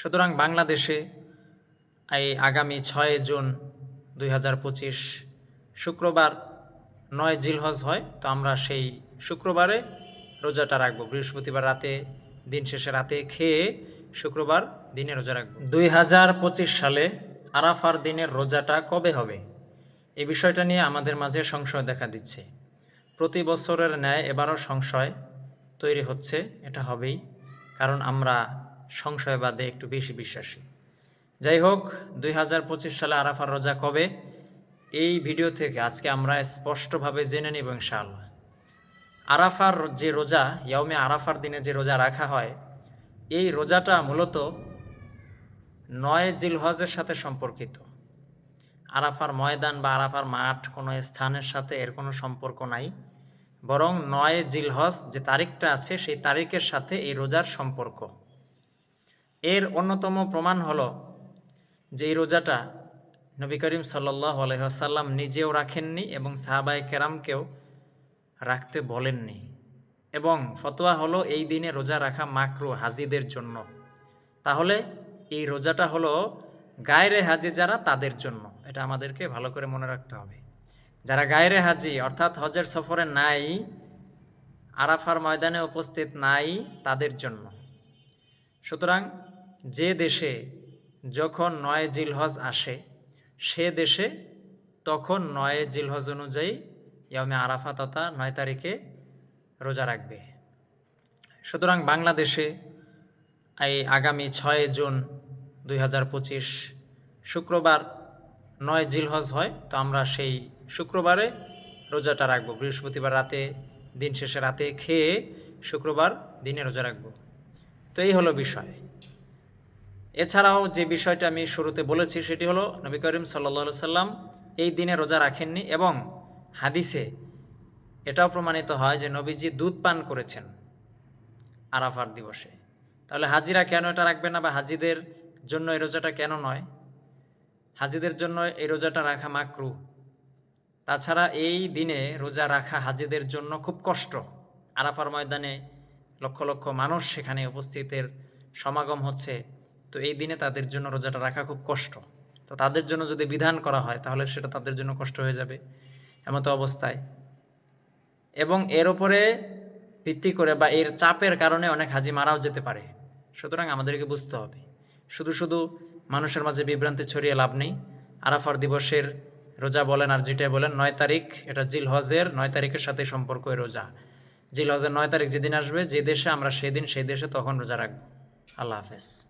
সুতরাং বাংলাদেশে এই আগামী ছয় জুন দুই হাজার পঁচিশ শুক্রবার নয় জিলহজ হয়, তো আমরা সেই শুক্রবারে রোজাটা রাখব। বৃহস্পতিবার রাতে, দিন শেষে রাতে খেয়ে শুক্রবার দিনে রোজা রাখব। দুই হাজার পঁচিশ সালে আরাফার দিনের রোজাটা কবে হবে? এই বিষয়টা নিয়ে আমাদের মাঝে সংশয় দেখা দিচ্ছে। প্রতি বছরের ন্যায় এবারও সংশয় তৈরি হচ্ছে, এটা হবেই। কারণ আমরা সংশয়বাদে একটু বেশি বিশ্বাসী। যাই হোক দুই হাজার পঁচিশ সালে আরাফার রোজা কবে? এই ভিডিও থেকে আজকে আমরা স্পষ্টভাবে জেনে নিব ইনশাআল্লাহ। আরাফার যে রোজা ইয়মে আরাফার দিনে যে রোজা রাখা হয়, এই রোজাটা মূলত নয় জিলহজের সাথে সম্পর্কিত। আরাফার ময়দান বা আরাফার মাঠ কোনো স্থানের সাথে এর কোনো সম্পর্ক নাই, বরং নয় জিলহজ যে তারিখটা আছে, সেই তারিখের সাথে এই রোজার সম্পর্ক। এর অন্যতম প্রমাণ হলো যে এই রোজাটা নবী করিম সাল্লাহ আলহাসাল্লাম নিজেও রাখেননি এবং সাহাবাই কেরামকেও রাখতে বলেননি। এবং ফতোয়া হলো এই দিনে রোজা রাখা মাকরু হাজিদের জন্য। তাহলে এই রোজাটা হলো গায়রে হাজি যারা তাদের জন্য। এটা আমাদেরকে ভালো করে মনে রাখতে হবে। যারা গায়রে হাজি, অর্থাৎ হজের সফরে নাই, আরাফার ময়দানে উপস্থিত নাই, তাদের জন্য। সুতরাং যে দেশে যখন নয় জিলহজ আসে, সে দেশে তখন নয় জিলহজ অনুযায়ী ইয়মে আরাফা তথা নয় তারিখে রোজা রাখবে। সুতরাং বাংলাদেশে এই আগামী ছয় জুন দুই হাজার পঁচিশ শুক্রবার নয় জিলহজ হয়, তো আমরা সেই শুক্রবারে রোজাটা রাখব। বৃহস্পতিবার রাতে, দিন শেষে রাতে খেয়ে শুক্রবার দিনে রোজা রাখব। তো এই হলো বিষয়। এছাড়াও যে বিষয়টা আমি শুরুতে বলেছি সেটি হলো নবী করিম সাল্লা সাল্লাম এই দিনে রোজা রাখেননি এবং হাদিসে এটাও প্রমাণিত হয় যে নবীজি দুধ পান করেছেন আরাফার দিবসে। তাহলে হাজিরা কেন এটা রাখবে না বা হাজিদের জন্য এই রোজাটা কেন নয়? হাজিদের জন্য এই রোজাটা রাখা মাকরু। তাছাড়া এই দিনে রোজা রাখা হাজিদের জন্য খুব কষ্ট। আরাফার ময়দানে লক্ষ লক্ষ মানুষ সেখানে উপস্থিতের সমাগম হচ্ছে। তো এই দিনে তাদের জন্য রোজাটা রাখা খুব কষ্ট। তো তাদের জন্য যদি বিধান করা হয়, তাহলে সেটা তাদের জন্য কষ্ট হয়ে যাবে। এমতো অবস্থায়। এবং এর ওপরে ভিত্তি করে বা এর চাপের কারণে অনেক হাজি মারাও যেতে পারে। সুতরাং আমাদেরকে বুঝতে হবে। শুধু শুধু মানুষের মাঝে বিভ্রান্তি ছড়িয়ে লাভ নেই। আরাফার দিবসের রোজা বলেন আর যেটাই বলেন, নয় তারিখ এটা জিল হজের নয় তারিখের সাথে সম্পর্ক রোজা। জিল হজের নয় তারিখ যেদিন আসবে, যে দেশে আমরা সেদিন সেই দেশে তখন রোজা রাখব। আল্লাহ হাফেজ।